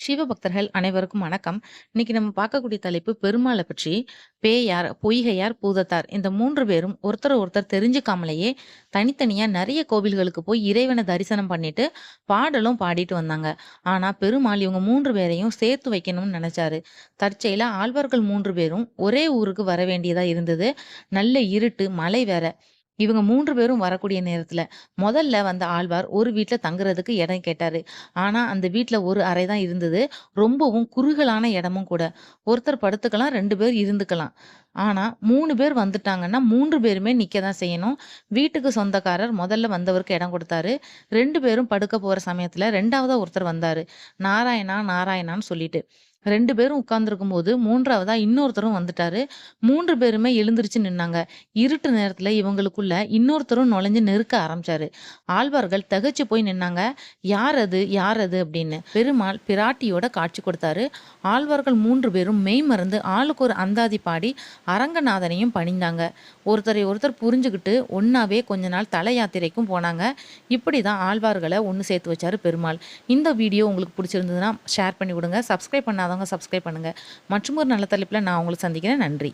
சிவபக்தர்கள் அனைவருக்கும் வணக்கம். இன்னைக்கு நம்ம பார்க்கக்கூடிய தலைப்பு பெருமாளை பற்றி. பேயார், பொய்கையார், பூதத்தார் இந்த மூன்று பேரும் ஒருத்தர் ஒருத்தர் தெரிஞ்சுக்காமலேயே தனித்தனியா நிறைய கோவில்களுக்கு போய் இறைவனை தரிசனம் பண்ணிட்டு, பாடலும் பாடிட்டு வந்தாங்க. ஆனா பெருமாள் இவங்க மூன்று பேரையும் சேர்த்து வைக்கணும்னு நினைச்சாரு தற்செயல ஆழ்வார்கள் மூன்று பேரும் ஒரே ஊருக்கு வர வேண்டியதா இருந்தது. நல்ல இருட்டு, மழை வேற. இவங்க மூன்று பேரும் வரக்கூடிய நேரத்தில் முதல்ல வந்த ஆழ்வார் ஒரு வீட்டில் தங்குறதுக்கு இடம் கேட்டார் ஆனால் அந்த வீட்டில் ஒரு அறை தான் இருந்தது. ரொம்பவும் குறுகலான இடமும் கூட. ஒருத்தர் படுத்துக்கலாம், ரெண்டு பேர் இருந்துக்கலாம். ஆனால் மூணு பேர் வந்துட்டாங்கன்னா, மூன்று பேருமே நிற்க தான் செய்யணும். வீட்டுக்கு சொந்தக்காரர் முதல்ல வந்தவருக்கு இடம் கொடுத்தாரு ரெண்டு பேரும் படுக்க போகிற சமயத்தில் ரெண்டாவதாக ஒருத்தர் வந்தார் நாராயணா, நாராயணான்னு சொல்லிட்டு. ரெண்டு பேரும் உட்கார்ந்திருக்கும்போது 3வதா இன்னொருத்தரும் வந்துட்டாரு. மூன்று பேருமே எழுந்திருச்சு நின்னாங்க. இருட்டு நேரத்துல இவங்களுக்குள்ள இன்னொருத்தரும் நுழைஞ்சு நெருக்க ஆரம்பிச்சாரு. ஆழ்வார்கள் தகச்சு போய் நின்னாங்க. "யார் அது? யார் அது?" அப்படின்னு. பெருமாள் பிராட்டியோட காட்சி கொடுத்தாரு. ஆழ்வார்கள் மூன்று பேரும் மெய்மறந்து ஆளுக்கு ஒரு அந்தாதி பாடி அரங்கநாதனையும் பணிந்தாங்க. ஒருத்தரை ஒருத்தர் புரிஞ்சுக்கிட்டு ஒன்றாவே கொஞ்ச நாள் தலை யாத்திரைக்கும் போனாங்க. இப்படி தான் ஆழ்வார்களை ஒன்று சேர்த்து வச்சாரு பெருமாள். இந்த வீடியோ உங்களுக்கு பிடிச்சிருந்ததுன்னா ஷேர் பண்ணி விடுங்க. சப்ஸ்கிரைப் பண்ணாதவங்க சப்ஸ்கிரைப் மற்றும் ஒரு நல்ல தலைப்பில் நான் உங்களை சந்திக்கிறேன். நன்றி.